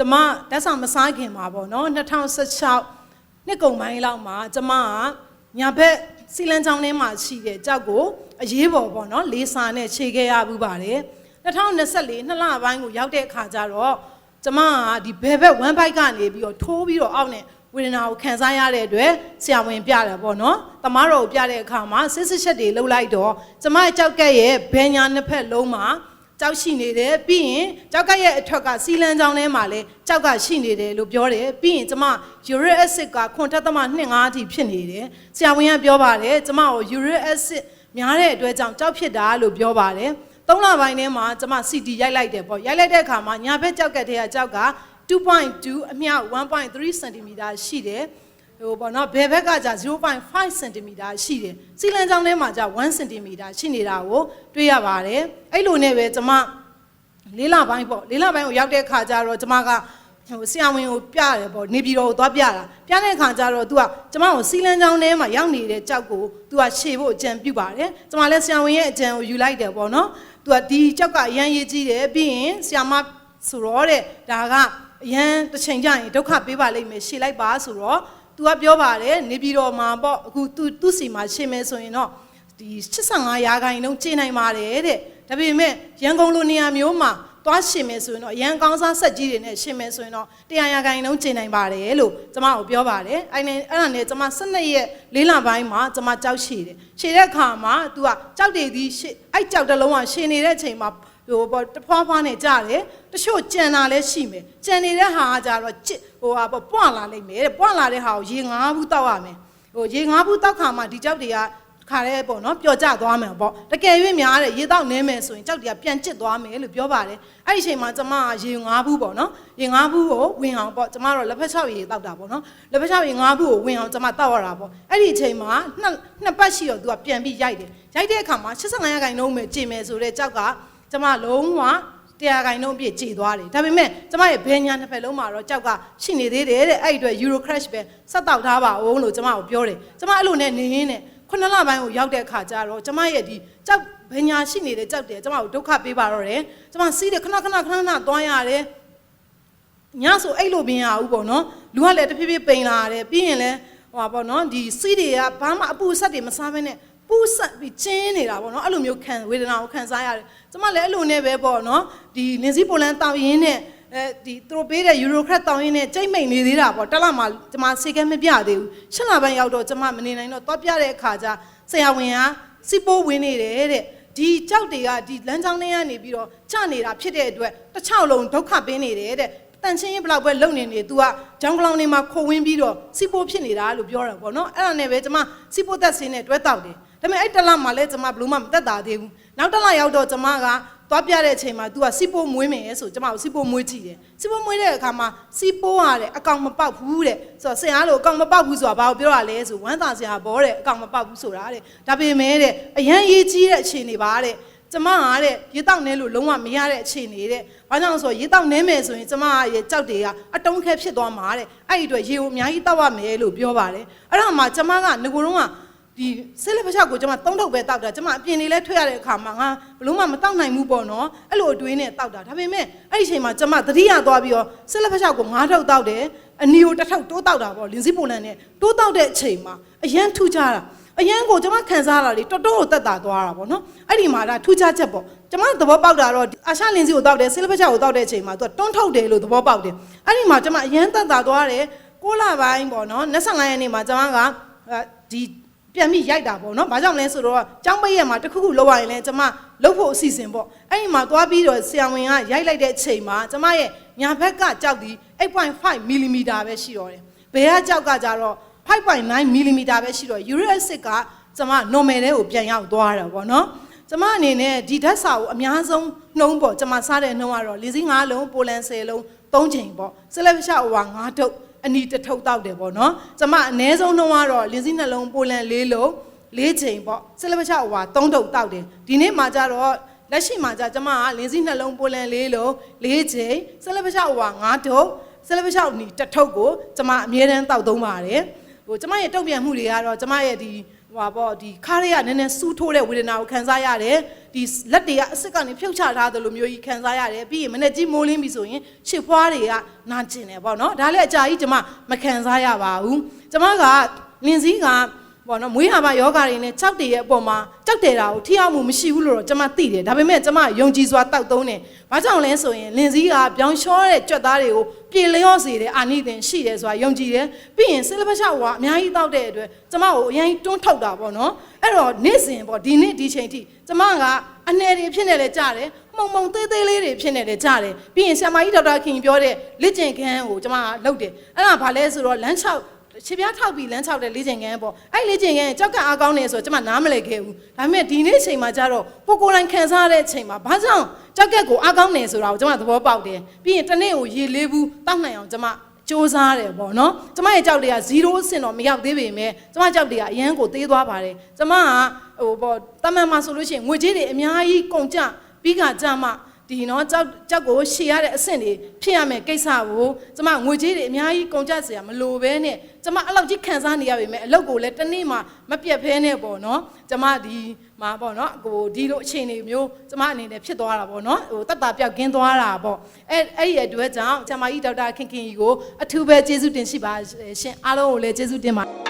ကျမဓာတ်ဆောင်မစားခင်မှာပေါ့နော်2016နှစ်ကုန်ပိုင်းလောက်မှာကျမကညာဘက်စီလန်ချောင်းထဲမှာရှိတဲ့ကြောက်ကိုအရေးပေါ်ပေါ့နော်လေးစာနဲ့ခြေခဲ့ရဘူးပါတယ်2024နှစ်လပိုင်းကိုရောက်တဲ့အခါကျတော့ကျမကဒီဘယ်ဘက်ဝမ်ဘိုက်ကနေပြီးတော့ထိုးပြီးတော့အောက်နဲ့ဝေဒနာကိုခံစားရတဲ့အတွက်ဆရာဝန်ပြတယ်ပေါ့နော်။တမားတော်ကိုပြတဲ့အခါမှာစစ်စစ်ချက်တွေလှုပ်လိုက်တော့ကျမရဲ့ကြောက်ကက်ရဲ့ဘယ်ညာနှစ်ဖက်လုံးမှာ ကြောက်ရှိနေတယ်ပြီးရင်ကြောက်ကရဲ့အထွက်ကစီလန်းချောင်းထဲမှာလည်းကြောက်ကရှိနေတယ်လို့ပြောတယ်ပြီးရင်ကျမ uric acid ကခွန်ထက်သမ2.5အထိဖြစ်နေတယ်ဆရာဝန်ကပြောပါတယ်ကျမကို uric acid များတဲ့အတွက်ကြောင့်ကြောက်ဖြစ်တာလို့ပြောပါတယ်သုံးလပိုင်းထဲမှာကျမ CT ရိုက်လိုက်တယ်ပေါ့ရိုက်လိုက်တဲ့အခါမှာညာဘက်ကြောက်ကက်ထဲကကြောက်က2.2အမြ1.3 cm ရှိတယ် ဟိုပေါ့နော်ဘယ်ဘက်ကကြာ0.5 cm ရှိတယ်စီလန်ချောင်းထဲမှာကြာ1 cm ရှိနေတာကိုတွေ့ရပါတယ်အဲ့လိုနဲ့ပဲကျမလေးလပိုင်းပေါ့လေးလပိုင်းကိုရောက်တဲ့ခါကျတော့ကျမကဟိုဆရာဝန်ကိုပြတယ်ပေါ့နေပြည်တော်ကိုသွားပြတာပြတဲ့ခါကျတော့ तू ကကျမကိုစီလန်းချောင်းထဲမှာရောက်နေတဲ့ကြောက်ကို तू ကရှေ့ဖို့အကြံပြုပါတယ်ကျမလည်းဆရာဝန်ရဲ့အကြံကိုယူလိုက်တယ်ပေါ့နော် तू ကဒီကြောက်ကအရန်ရေးကြီးတယ်ပြီးရင်ဆရာမဆိုတော့တဲ့ဒါကအရန်တစ်ချိန်ကျရင်ဒုက္ခပေးပါလိမ့်မယ်ရှေ့လိုက်ပါဆိုတော့ သူကပြောပါတယ်နေပြည်တော်မှာပေါ့အခုသူသူစီမှာရှင်းမယ်ဆိုရင်တော့ဒီ85ရာခိုင်နှုန်းချိန်နိုင်ပါတယ်တဲ့ဒါပေမဲ့ရန်ကုန်လိုနေရာမျိုးမှာသွားရှင်မယ်ဆိုရင်တော့ရန်ကောင်းစားဆက်ကြီးတွေနဲ့ရှင်မယ်ဆိုရင်တော့တရားရဂိုင်းလုံးကျင်နိုင်ပါတယ်လို့ကျမကိုပြောပါတယ်အဲ့နဲ့အဲ့ဒါနဲ့ကျမ12ရက်လေးလပိုင်းမှာကျမကြောက်ရှည်တယ်ရှည်တဲ့အခါမှာ तू ကကြောက်တည်သည်ရှည်အဲ့ကြောက်တလုံးကရှင်နေတဲ့အချိန်မှာဖ ဟိုပေါ့တဖွာဖွာနဲ့ကြားတယ်တချို့ကြံတာလည်းရှိမယ်ကြံနေတဲ့ဟာကကြတော့ကြစ်ဟိုဟာပေါ့ပွန့်လာလိမ့်မယ်တဲ့ပွန့်လာတဲ့ဟာကိုရေငါးဘူးတောက်ရမယ်ဟိုရေငါးဘူးတောက်ခါမှဒီကြောက်တွေကခါရဲပေါ့နော်ပျော်ကျသွားမယ်ပေါ့တကယ်၍များတဲ့ရေတောက်နေမယ်ဆိုရင်ကြောက်တွေကပြန်ကျစ်သွားမယ်လို့ပြောပါတယ်အဲ့ဒီအချိန်မှာကျမကရေငါးဘူးပေါ့နော်ရေငါးဘူးကိုဝင်အောင်ပေါ့ကျမတော့လက်ဖက်ချောက်ရေတောက်တာပေါ့နော်လက်ဖက်ချောက်ရေငါးဘူးကိုဝင်အောင်ကျမတောက်ရတာပေါ့အဲ့ဒီအချိန်မှာနှစ်နှစ်ပတ်ရှိတော့သူကပြန်ပြီးရိုက်တယ်ရိုက်တဲ့အခါမှာ85ရာခိုင်နှုန်းပဲကျင်မယ်ဆိုတဲ့ကြောက်က ကျမလုံးဝတရားခိုင်နှုန်းအပြည့်ကြေသွားတယ်ဒါပေမဲ့ကျမရဲ့ဘယ်ညာနှစ်ဖက်လုံးမှာတော့ကြောက်ကရှိနေသေးတယ်တဲ့အဲ့ဒီအတွက် Euro Crash ပဲဆက်တောက်ထားပါအောင်လို့ကျမကိုပြောတယ်ကျမအဲ့လိုနဲ့နေရင်းနဲ့ခုနှစ်လပိုင်းကိုရောက်တဲ့အခါကျတော့ကျမရဲ့ဒီကြောက်ဘယ်ညာရှိနေတဲ့ကြောက်တယ်ကျမကိုဒုက္ခပေးပါတော့တယ်ကျမစီးတယ်ခဏခဏခဏခဏသွားရတယ်ညဆိုအဲ့လိုပင်ရဘူးပေါ့နော်လူကလည်းတဖြည်းဖြည်းပိန်လာရတယ်ပြီးရင်လည်းဟိုပါပေါ့နော်ဒီစီးတွေကဘာမှအပူဆက်တွေမစားဘဲနဲ့ ပူဆက်ပြီးကျင်းနေတာပေါ့နော်အဲ့လိုမျိုးခံဝေဒနာကိုခံစားရတယ်ကျမလည်းအဲ့လိုနဲ့ပဲပေါ့နော်ဒီလင်စီပိုလန်တောက်ရင်းနဲ့အဲဒီသူတို့ပေးတဲ့ယူရိုခရက်တောင်းရင်းနဲ့ကြိတ်မိန်နေသေးတာပေါ့တက်လာမှကျမစေကဲမပြသေးဘူးရှစ်လပိုင်းရောက်တော့ကျမမနေနိုင်တော့တော့ပြတဲ့အခါကျဆရာဝန်ကစီပိုးဝင်နေတယ်တဲ့ဒီကြောက်တွေကဒီလမ်းကြောင်းထဲကနေပြီးတော့ချနေတာဖြစ်တဲ့အတွက်တစ်ချောက်လုံးဒုက္ခပေးနေတယ်တဲ့တန်ချင်းရင်ဘလောက်ပဲလုံနေနေ तू ကဂျောင်းကလောင်နေမှာခိုဝင်းပြီးတော့စီပိုးဖြစ်နေတာလို့ပြောတာပေါ့နော်အဲ့ဒါနဲ့ပဲကျမစီပိုးသက်စင်းနဲ့တွဲတောက်တယ် ဒါပေမဲ့အဲ့တလမှာလဲကျမဘလို့မှမသက်တာသေးဘူးနောက်တလရောက်တော့ကျမကသွားပြတဲ့အချိန်မှာ तू ကစီပိုးမွေးမယ်ဆိုကျမကိုစီပိုးမွေးကြည့်တယ်စီပိုးမွေးတဲ့အခါမှာစီပိုးရတဲ့အကောင်မပေါက်ဘူးတဲ့ဆိုတော့ဆရာလို့အကောင်မပေါက်ဘူးဆိုတာဘာကိုပြောတာလဲဆိုဝမ်းသာဆရာဘောတဲ့အကောင်မပေါက်ဘူးဆိုတာတဲ့ဒါပေမဲ့တဲ့အရန်ရေးကြီးတဲ့အခြေအနေပါတဲ့ကျမကတဲ့ရေတောက်နဲလို့လုံးဝမရတဲ့အခြေအနေတဲ့။ဘာကြောင့်လဲဆိုတော့ရေတောက်နဲမယ်ဆိုရင်ကျမရဲ့ကြောက်တွေကအတုံးခဲဖြစ်သွားမှာတဲ့။အဲ့ဒီအတွက်ရေကိုအများကြီးတောက်ရမယ်လို့ပြောပါတယ်။အဲ့ဒါမှကျမကငကိုတော့က ဒီဆေးလက်ဖက်ချောက်ကိုကျမသုံးထုတ်ပဲတောက်တာကျမအပြင်နေလဲထွက်ရတဲ့အခါမှာငါဘလို့မှမတောက်နိုင်ဘူးပေါ့နော်။အဲ့လိုအတွင်းနဲ့တောက်တာဒါပေမဲ့အဲ့ဒီအချိန်မှာကျမသတိရသွားပြီးတော့ဆေးလက်ဖက်ချောက်ကိုငါးထုတ်တောက်တယ်။အနီကိုတစ်ထုတ်တိုးတောက်တာပေါ့လင်းစီပိုလန်နဲ့တိုးတောက်တဲ့အချိန်မှာအရန်ထူးကြတာ။အရန်ကိုကျွန်မခံစားလာလေတော်တော်ကိုတက်တာသွားတာပေါ့နော်အဲ့ဒီမှာဒါထူးခြားချက်ပေါ့ကျွန်မသဘောပေါက်တာတော့အာရှလင်းစီကိုတောက်တယ်ဆီလဘချာကိုတောက်တဲ့အချိန်မှာသူကတွန်းထုတ်တယ်လို့သဘောပေါက်တယ်အဲ့ဒီမှာကျွန်မအရန်တက်တာသွားတယ်6လပိုင်းပေါ့နော်25ရက်နေ့မှာကျွန်မကဒီ ပြန်ပြီးရိုက်တာပေါ့နော်။ဘာကြောင့်လဲဆိုတော့ကျောင်းပိတ်ရက်မှာတစ်ခုခုလောက်ရရင်လည်းကျမလှုပ်ဖို့အစီအစဉ်ပေါ့။အဲ့ဒီမှာသွားပြီးတော့ဆရာဝန်ကရိုက်လိုက်တဲ့အချိန်မှာကျမရဲ့ညာဘက်ကကြောက်ဒီ8.5 mm ပဲရှိတော့တယ်။ဘယ်ကကြောက်ကကြတော့5.9 mm ပဲရှိတော့ uric acid ကကျမ normal တဲ့ကိုပြန်ရောက်သွားတာပေါ့နော်ကျမအနေနဲ့ဒီဓာတ်စာကိုအများဆုံးနှုံးပေါ့ကျမစားတဲ့နှုံးကတော့လင်းစီ9လုံးပိုလန်10လုံး3ချိန်ပေါ့ဆလက်ဖျားဟိုက9ထုတ် အနီတစ်ထုတ်တောက်တယ်ပေါ့နော်ကျမအနည်းဆုံးနှုံးကတော့လင်းစီနှလုံးပိုလန်4လုံး4ချိန်ပေါ့ဆလက်ဖျားဟိုက3ထုတ်တောက်တယ်ဒီနေ့မှာကျတော့လက်ရှိမှာကျကျမကလင်းစီနှလုံးပိုလန်4လုံး4ချိန်ဆလက်ဖျားဟိုက9ထုတ်ဆလက်ဖျားနီတစ်ထုတ်ကိုကျမအမြဲတမ်းတောက်သုံးပါတယ်ဟိုကျမရဲ့တုံ့ပြန်မှုတွေကတော့ကျမရဲ့ဒီ ဟွာပေါ့ဒီခါးတွေကနည်းနည်းစူးထိုးတဲ့ဝေဒနာကိုခံစားရတယ်ဒီလက်တွေကအစ်စ်ကနေဖြုတ်ချထားသလိုမျိုးကြီးခံစားရတယ်ပြီးရင်မနေ့ကြီးမိုးလင်းပြီဆိုရင်ခြေဖွားတွေကနာကျင်တယ်ပေါ့နော်ဒါလည်းအကြာကြီးကျွန်မမခံစားရပါဘူးကျွန်မကလင်းစည်းကပေါ့နော်မွေးဟာပါယောဂါတွေနဲ့ကြောက်တယ်ရဲ့အပေါ်မှာကြောက်တယ်တာကိုထိရောက်မှုမရှိဘူးလို့တော့ကျွန်မသိတယ်ဒါပေမဲ့ကျွန်မယုံကြည်စွာတောက်သုံးတယ်ဘာကြောင့်လဲဆိုရင်လင်းစည်းကပြောင်းလျှောတဲ့ကြွက်သားတွေကို ပြေလျော့စေတဲ့အာနိသင်ရှိတယ်ဆိုတာယုံကြည်တယ်ပြီးရင်ဆလဘချဝါအများကြီးတောက်တဲ့အတွက်ကျွန်မကိုအရင်တွန်းထုတ်တာပေါ့နော်အဲ့တော့နေ့စဉ်ပေါ့ဒီနေ့ဒီချိန်ထိကျွန်မကအနယ်တွေဖြစ်နေလဲကြားတယ်မှုံမှုံသေးသေးလေးတွေဖြစ်နေလဲကြားတယ်ပြီးရင်ဆ iam ကြီးဒေါက်တာခင်ပြောတဲ့လက်ကျင်ခန်းကိုကျွန်မကလုပ်တယ်အဲ့ဒါဘာလဲဆိုတော့လမ်း6 ခြေပြားထောက်ပြီးလမ်း6တဲ့လေးကျင်ကန်းပေါ့အဲ့လေးကျင်ကန်းကြောက်ကအားကောင်းနေဆိုတော့ကျွန်မနားမလည်ခဲ့ဘူးဒါပေမဲ့ဒီနေ့ချိန်မှာကျတော့ကိုကိုယ်တိုင်ခံစားရတဲ့ချိန်မှာဘာကြောင့်ကြောက်ကက်ကိုအားကောင်းနေဆိုတာကိုကျွန်မသဘောပေါက်တယ်ပြီးရင်တစ်နေ့ကိုရေလေးဘူးတောက်နိုင်အောင်ကျွန်မစူးစားတယ်ပေါ့နော်ကျမရဲ့ကြောက်တွေက0အဆင့်တော့မရောက်သေးပေမဲ့ကျမကြောက်တွေကအရန်ကိုသေးသွားပါတယ်ကျမကဟိုပေါ့တမန်မှာဆိုလို့ရှိရင်ငွေကြေးတွေအများကြီးကုန်ကြပြီးကကြမှာ ဒီနော်ကြောက်ကြောက်ကိုရှေရတဲ့အဆင့်တွေဖြစ်ရမယ်ကိစ္စကိုကျမငွေကြေးတွေအများကြီးကုန်ကြเสียမလိုပဲနဲ့ကျမအဲ့လောက်ကြီးခံစားနေရပေမဲ့အလုပ်ကိုလည်းတစ်နေ့မှမပြတ်ဖဲနဲ့ပေါ့နော်ကျမဒီမှာပေါ့နော်ဟိုဒီလိုအခြေအနေမျိုးကျမအနေနဲ့ဖြစ်သွားတာပေါ့နော်ဟိုတတ်တာပြောက်ကင်းသွားတာပေါ့အဲ့အဲ့ဒီအတွက်ကြောင့်ကျမကြီးဒေါက်တာခင်ခင်ကြီးကိုအထူးပဲကျေးဇူးတင်ရှိပါရှင်အားလုံးကိုလည်းကျေးဇူးတင်ပါ